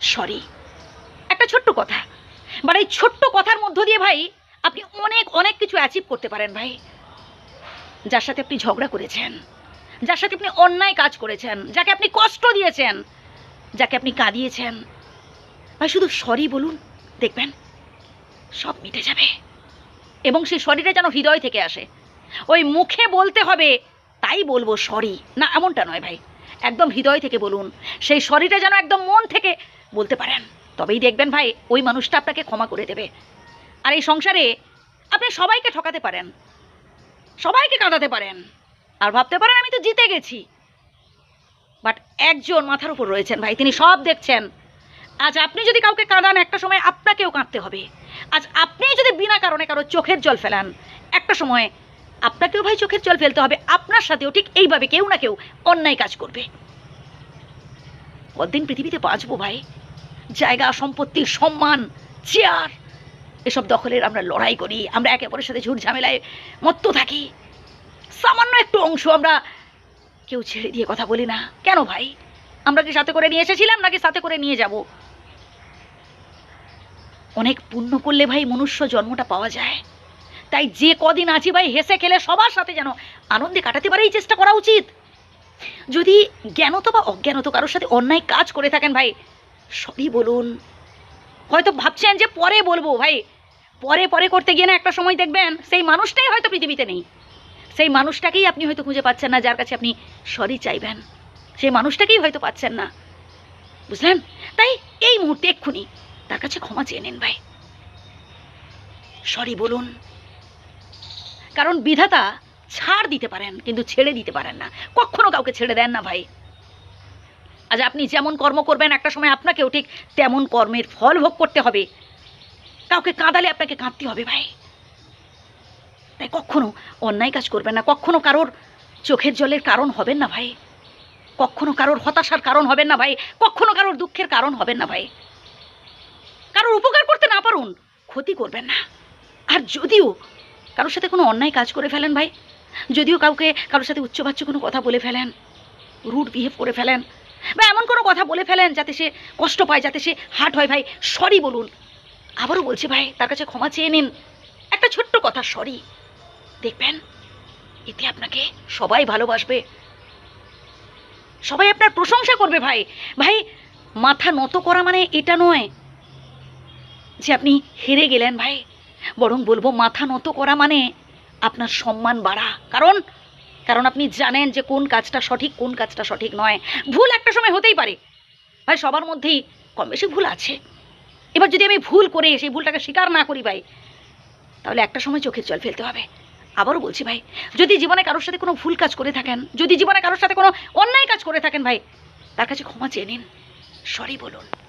Sorry. একটা ছোট্ট কথা। মানে এই ছোট্ট কথার মধ্য দিয়ে ভাই, আপনি অনেক অনেক কিছু অ্যাচিভ করতে পারেন ভাই। যার সাথে আপনি ঝগড়া করেছেন, যার সাথে আপনি অন্যায় কাজ করেছেন, যাকে আপনি কষ্ট দিয়েছেন, যাকে আপনি কাঁদিয়েছেন। ভাই, শুধু সরি বলুন, দেখবেন, সব মিটে যাবে। এবং সেই সরিটা যেন হৃদয় থেকে আসে। ওই মুখে বলতে হবে, তাই বলব সরি। না, এমনটা নয় ভাই। একদম হৃদয় থেকে বলুন। সেই সরিটা যেন একদম মন থেকে বলতে পারেন। তবেই দেখবেন ভাই, ওই মানুষটা আপনাকে ক্ষমা করে দেবে। আর এই সংসারে আপনি সবাইকে ঠকাতে পারেন। সবাইকে কাঁদাতে পারেন। আর ভাবতে পারেন আমি তো জিতে গেছি। বাট একজন মাথার উপর রয়েছেন ভাই, তিনি সব দেখছেন। আজ আপনি যদি কাউকে কাঁদান, একটা সময় আপনাকেও কাঁদতে হবে। আজ আপনি যদি বিনা কারণে কারও চোখের জল ফেলান, একটা সময় আপনাকেও ভাই চোখের জল ফেলতে হবে। আপনার সাথেও ঠিক এইভাবে কেউ না কেউ অন্যায় কাজ করবে। কতদিন পৃথিবীতে বাঁচবো ভাই? জায়গা, সম্পত্তি, সম্মান, চেয়ার, এসব দখলের আমরা লড়াই করি, আমরা একে অপরের সাথে ঝুট ঝামেলায় মত্ত থাকি। সামান্য একটু অংশ আমরা কেউ ছেড়ে দিয়ে কথা বলি না। কেন ভাই? আমরা কি সাথে করে নিয়ে এসেছিলাম নাকি সাথে করে নিয়ে যাব? অনেক পুণ্য করলে ভাই মনুষ্য জন্মটা পাওয়া যায়। তাই যে কদিন আছি ভাই, হেসে খেলে সবার সাথে যেন আনন্দে কাটাতে পারে এই চেষ্টা করা উচিত। যদি জ্ঞানত বা অজ্ঞানত কারোর সাথে অন্যায় কাজ করে থাকেন ভাই সবই বলুন। হয়তো ভাবছেন যে পরে বলব ভাই। পরে পরে করতে গিয়ে না একটা সময় দেখবেন সেই মানুষটাই হয়তো পৃথিবীতে নেই। সেই মানুষটাকেই আপনি হয়তো খুঁজে পাচ্ছেন না, যার কাছে আপনি সরি চাইবেন। সেই মানুষটাকেই হয়তো পাচ্ছেন না। বুঝলেন? তাই এই মুহূর্তে এক্ষুনি তার কাছে ক্ষমা চেয়ে নিন ভাই। সরি বলুন। কারণ বিধাতা ছাড় দিতে পারেন, কিন্তু ছেড়ে দিতে পারেন না। কখনো কাউকে ছেড়ে দেন না ভাই। আজ আপনি যেমন কর্ম করবেন একটা সময় আপনাকেও ঠিক তেমন কর্মের ফল ভোগ করতে হবে। কাউকে কাঁদালে আপনাকে কাঁদতে হবে ভাই। তাই কখনো অন্যায় কাজ করবেন না, কখনো কারোর চোখের জলের কারণ হবেন না ভাই। কখনো কারোর হতাশার কারণ হবেন না ভাই, কখনো কারোর দুঃখের কারণ হবেন না ভাই। কারোর উপকার করতে না পারুন, ক্ষতি করবেন না। আর যদিও কারোর সাথে কোনো অন্যায় কাজ করে ফেলেন ভাই, যদিও কাউকে কারোর সাথে উচ্চবাচ্য কোনো কথা বলে ফেলেন রুট বিহেভ করে ফেলেন বা এমন কোনো কথা বলে ফেলেন যাতে সে কষ্ট পায়, যাতে সে হার্ট হয়। ভাই, সরি বলুন। আবারও বলছি ভাই, তার কাছে ক্ষমা চেয়ে নিন। একটা ছোট্ট কথা, সরি। দেখবেন, এতে আপনাকে সবাই ভালোবাসবে। সবাই আপনার প্রশংসা করবে ভাই। ভাই, মাথা নত করা মানে এটা নয় যে আপনি হেরে গেলেন ভাই। বরং বলব, মাথা নত করা মানে আপনার সম্মান বাড়া। কারণ কারণ আপনি জানেন যে কোন কাজটা সঠিক, কোন কাজটা সঠিক নয়। ভুল একটা সময় হতেই পারে। ভাই, সবার মধ্যেই কম বেশি ভুল আছে। এবার যদি আমি ভুল করে সেই ভুলটাকে স্বীকার না করি ভাই, তাহলে একটা সময় চোখের জল ফেলতে হবে। আবারও বলছি ভাই, যদি জীবনে কারোর সাথে কোনো ভুল কাজ করে থাকেন, যদি জীবনে কারোর সাথে কোনো অন্যায় কাজ করে থাকেন ভাই, তার কাছে ক্ষমা চেয়ে নিন। সরি বলুন।